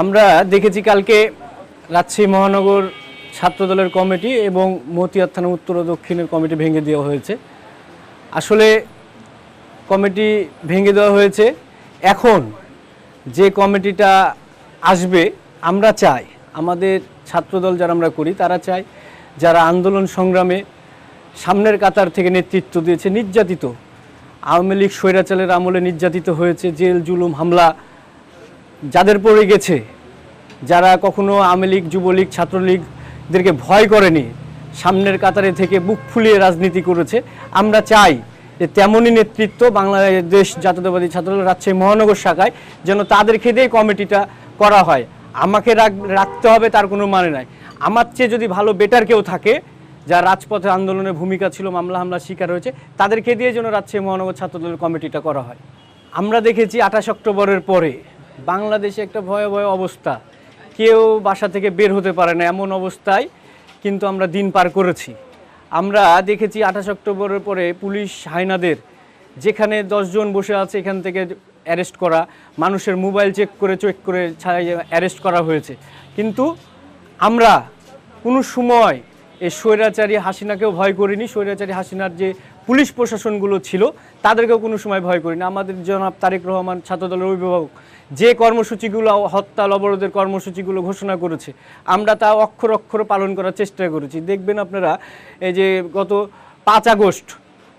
আমরা দেখেছি কালকে রাজশাহী মহানগর ছাত্রদলের কমিটি এবং মতিয়ার থানা উত্তর ও দক্ষিণের কমিটি ভেঙে দেওয়া হয়েছে। আসলে কমিটি ভেঙে দেওয়া হয়েছে। এখন যে কমিটিটা আসবে, আমরা চাই, আমাদের ছাত্রদল যারা আমরা করি, তারা চাই যারা আন্দোলন সংগ্রামে সামনের কাতার থেকে নেতৃত্ব দিয়েছে, নির্যাতিত। আওয়ামী লীগ স্বৈরাচালের আমলে নির্যাতিত হয়েছে, জেল, জুলুম, হামলা যাদের পড়ে গেছে, যারা কখনো আওয়ামী লীগ, যুবলীগ, ছাত্রলীগদেরকে ভয় করেনি, সামনের কাতারে থেকে বুক ফুলিয়ে রাজনীতি করেছে, আমরা চাই যে তেমনই নেতৃত্ব বাংলাদেশ জাতীয়তাবাদী ছাত্রদল রাজশাহী মহানগর শাখায় যেন তাদেরকে দিয়ে কমিটিটা করা হয়। আমাকে রাখ- রাখতে হবে তার কোনো মানে নাই। আমার চেয়ে যদি ভালো বেটার কেউ থাকে যা রাজপথে আন্দোলনের ভূমিকা ছিল, মামলা হামলার শিকার হয়েছে, তাদেরকে দিয়ে যেন রাজশাহী মহানগর ছাত্রদলের কমিটিটা করা হয়। আমরা দেখেছি আঠাশ অক্টোবরের পরে বাংলাদেশে একটা ভয়াবহ অবস্থা। কেউ বাসা থেকে বের হতে পারে না এমন অবস্থায় কিন্তু আমরা দিন পার করেছি। আমরা দেখেছি আঠাশ অক্টোবরের পরে পুলিশ হায়নাদের যেখানে দশজন বসে আছে এখান থেকে অ্যারেস্ট করা, মানুষের মোবাইল চেক করে চেক করে অ্যারেস্ট করা হয়েছে। কিন্তু আমরা কোনো সময় এই স্বৈরাচারী হাসিনাকেও ভয় করিনি। স্বৈরাচারী হাসিনার যে পুলিশ প্রশাসনগুলো ছিল, তাদেরকেও কোনো সময় ভয় করিনি। আমাদের জনাব তারেক রহমান ছাত্রদলের অভিভাবক যে কর্মসূচিগুলো, হত্যা অবরোধের কর্মসূচিগুলো ঘোষণা করেছে, আমরা তা অক্ষর অক্ষর পালন করার চেষ্টা করেছি। দেখবেন আপনারা, এই যে গত পাঁচ আগস্ট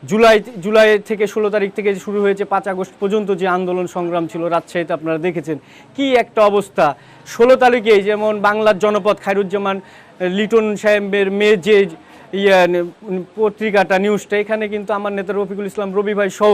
জুলাই জুলাই থেকে ষোলো তারিখ থেকে শুরু হয়েছে পাঁচ আগস্ট পর্যন্ত যে আন্দোলন সংগ্রাম ছিল রাজশাহীতে আপনারা দেখেছেন। কি একটা অবস্থা। ষোলো তারিখে যেমন বাংলার জনপদ খায়রুজ্জামান, লিটন সাহেবের মেয়ে যে, ইয়া, পত্রিকাটা নিউজটা এখানে কিন্তু আমার নেতা রফিকুল ইসলাম, রবি ভাই সহ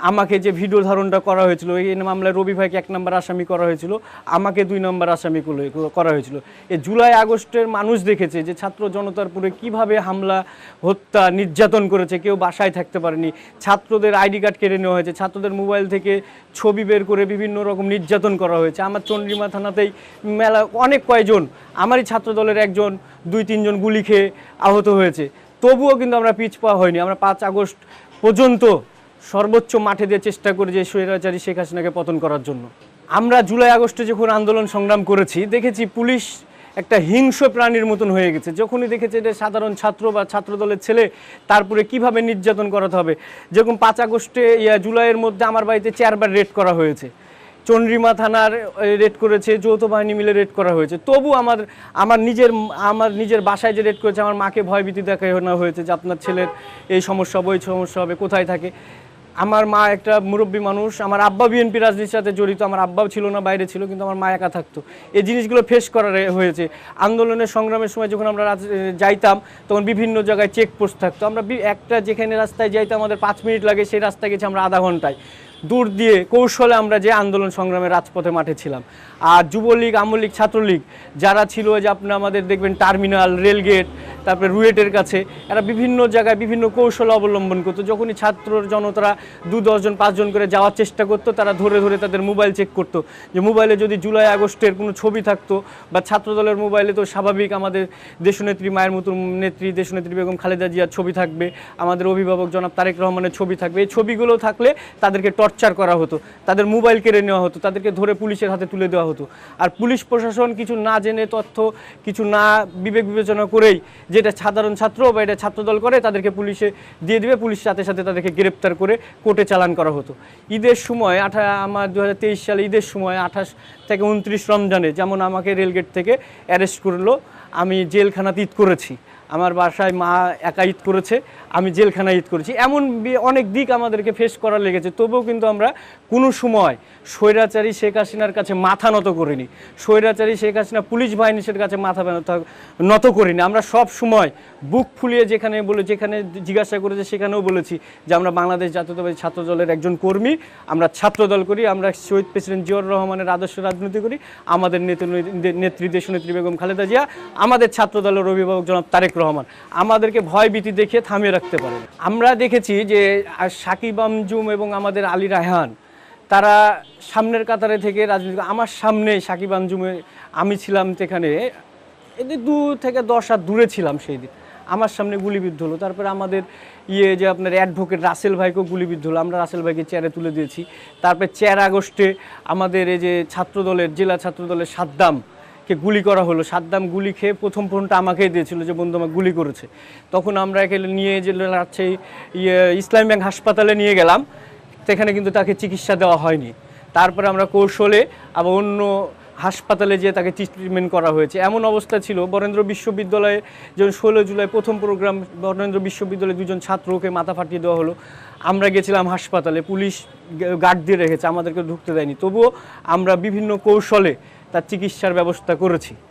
আমাকে যে ভিডিও ধারণটা করা হয়েছিল, এই মামলায় রবি ভাইকে এক নম্বর আসামি করা হয়েছিল, আমাকে দুই নম্বর আসামি করে- হয়েছিল। এ জুলাই আগস্টের মানুষ দেখেছে যে ছাত্র জনতার পুরে কীভাবে হামলা, হত্যা, নির্যাতন করেছে, কেউ বাসায় থাকতে পারেনি। ছাত্রদের আইডি কার্ড কেড়ে নেওয়া হয়েছে, ছাত্রদের মোবাইল থেকে ছবি বের করে বিভিন্ন রকম নির্যাতন করা হয়েছে। আমার চন্দ্রিমা থানাতেই মেলা অনেক কয়জন, আমারই ছাত্র দলের একজন, দুই, তিনজন গুলি খেয়ে আহত হয়েছে। তবুও কিন্তু আমরা পিছ পাওয়া হয়নি। আমরা পাঁচ আগস্ট পর্যন্ত সর্বোচ্চ মাঠে দিয়ে চেষ্টা করে যে স্বৈরাচারী শেখ হাসিনাকে পতন করার জন্য। আমরা জুলাই আগস্টে যখন আন্দোলন সংগ্রাম করেছি, দেখেছি পুলিশ একটা হিংস্র প্রাণীর মতন হয়ে গেছে। যখনই দেখেছে যে সাধারণ ছাত্র বা ছাত্রদলের ছেলে, তারপরে কীভাবে নির্যাতন করাতে হবে? যেরকম পাঁচ আগস্টে, ইয়া, জুলাইয়ের মধ্যে আমার বাড়িতে চারবার রেড করা হয়েছে। চন্দ্রিমা থানার রেড করেছে, যৌথ বাহিনী মিলে রেড করা হয়েছে। তবু আমার আমার নিজের আমার নিজের বাসায় যে রেড করেছে, আমার মাকে ভয়ভীতি দেখানো হয়েছে যে আপনার ছেলের এই সমস্যা হবে সমস্যা হবে, কোথায় থাকে? আমার মা একটা মুরব্বী মানুষ, আমার আব্বা বিএনপি রাজনীতির সাথে জড়িত, আমার আব্বাও ছিল না, বাইরে ছিল, কিন্তু আমার মা একা থাকতো। এই জিনিসগুলো ফেস করার হয়েছে। আন্দোলনের সংগ্রামের সময় যখন আমরা যাইতাম, তখন বিভিন্ন জায়গায় চেকপোস্ট থাকতো। আমরা একটা যেখানে রাস্তায় যাইতাম, আমাদের পাঁচ মিনিট লাগে, সেই রাস্তায় গেছি আমরা আধা ঘন্টায়। দূর দিয়ে কৌশলে আমরা যে আন্দোলন সংগ্রামে রাজপথে মাঠে ছিলাম। আর যুবলীগ, আমলীগ, ছাত্রলীগ যারা ছিল যে আপনার আমাদের দেখবেন টার্মিনাল, রেলগেট, তারপরে রুয়েটের কাছে, এরা বিভিন্ন জায়গায় বিভিন্ন কৌশল অবলম্বন করতো। যখনই ছাত্র জনতারা দু দশজন পাঁচজন করে যাওয়ার চেষ্টা করতো, তারা ধরে ধরে তাদের মোবাইল চেক করতো। যে মোবাইলে যদি জুলাই, আগস্টের কোনো ছবি থাকতো বা ছাত্রদলের মোবাইলে তো স্বাভাবিক আমাদের দেশনেত্রী মায়ের মতো নেত্রী, দেশনেত্রী বেগম খালেদা জিয়ার ছবি থাকবে, আমাদের অভিভাবক জনাব তারেক রহমানের ছবি থাকবে। এই ছবিগুলো থাকলে তাদেরকে টর্চার করা হতো, তাদের মোবাইল কেড়ে নেওয়া হতো, তাদেরকে ধরে পুলিশের হাতে তুলে দেওয়া হতো। আর পুলিশ প্রশাসন কিছু না জেনে তথ্য, কিছু না বিবেক বিবেচনা করেই যেটা সাধারণ ছাত্র বা এটা ছাত্রদল করে, তাদেরকে পুলিশে দিয়ে দিবে পুলিশ সাথে সাথে তাদেরকে গ্রেপ্তার করে কোর্টে চালান করা হতো। ঈদের সময় আঠা, আমার দু হাজার তেইশ সালে ঈদের সময় আঠাশ থেকে উনত্রিশ রমজানে যেমন আমাকে রেলগেট থেকে অ্যারেস্ট করল, আমি জেলখানাতে ঈদ করেছি। আমার বাসায় মা একা ঈদ করেছে আমি জেলখানায় ঈদ করেছি। এমন অনেক দিক আমাদেরকে ফেস করা লেগেছে, তবুও কিন্তু আমরা কোনো সময় স্বৈরাচারী শেখ হাসিনার কাছে মাথা নত করিনি। স্বৈরাচারী শেখ হাসিনা পুলিশ বাহিনীর কাছে মাথা নত- করিনি। আমরা সব সময় বুক ফুলিয়ে যেখানে বলে যেখানে জিজ্ঞাসা করেছে সেখানেও বলেছি যে আমরা বাংলাদেশ জাতীয়তাবাদী ছাত্র দলের একজন কর্মী, আমরা ছাত্র দল করি, আমরা শহীদ প্রেসিডেন্ট জিয়র রহমানের আদর্শ রাজনীতি করি, আমাদের নেত্রী নেত্রী দেশনেত্রী বেগম খালেদা জিয়া, আমাদের ছাত্র দলের অভিভাবক জনাব তারেক রহমান। আমাদেরকে ভয় ভীতি দেখে থামিয়ে রাখতে পারেন। আমরা দেখেছি যে সাকিব আমজুম এবং আমাদের আলী রায়হান, তারা সামনের কাতারে থেকে রাজনীতি আমার সামনে সাকিব আঞ্জুমে আমি ছিলাম সেখানে এদের দু থেকে দশ হাত দূরে ছিলাম সেই দিন। আমার সামনে গুলিবিদ্ধ হলো। তারপরে আমাদের ইয়ে যে আপনার অ্যাডভোকেট রাসেল ভাইকেও গুলিবিদ্ধ হলো। আমরা রাসেল ভাইকে চেয়ারে তুলে দিয়েছি। তারপরে চার আগস্টে আমাদের এই যে ছাত্রদলের, জেলা ছাত্রদলের সাদ্দাম কে গুলি করা হলো। সাদ্দাম গুলি খেয়ে প্রথম ফোনটা আমাকেই দিয়েছিল যে, বন্ধু, আমাকে গুলি করেছে। তখন আমরা একে নিয়ে যে রাজশাহী ইয়ে ইসলামী ব্যাংক হাসপাতালে নিয়ে গেলাম। সেখানে কিন্তু তাকে চিকিৎসা দেওয়া হয়নি। তারপরে আমরা কৌশলে আবার অন্য হাসপাতালে যেয়ে তাকে ট্রিটমেন্ট করা হয়েছে। এমন অবস্থা ছিল, বরেন্দ্র বিশ্ববিদ্যালয়ে যখন ষোলো জুলাই প্রথম প্রোগ্রাম বরেন্দ্র বিশ্ববিদ্যালয়ে দুজন ছাত্রকে মাথা ফাটিয়ে দেওয়া হলো। আমরা গেছিলাম হাসপাতালে, পুলিশ গার্ড দিয়ে রেখেছে, আমাদেরকে ঢুকতে দেয়নি। তবুও আমরা বিভিন্ন কৌশলে তার চিকিৎসার ব্যবস্থা করেছি।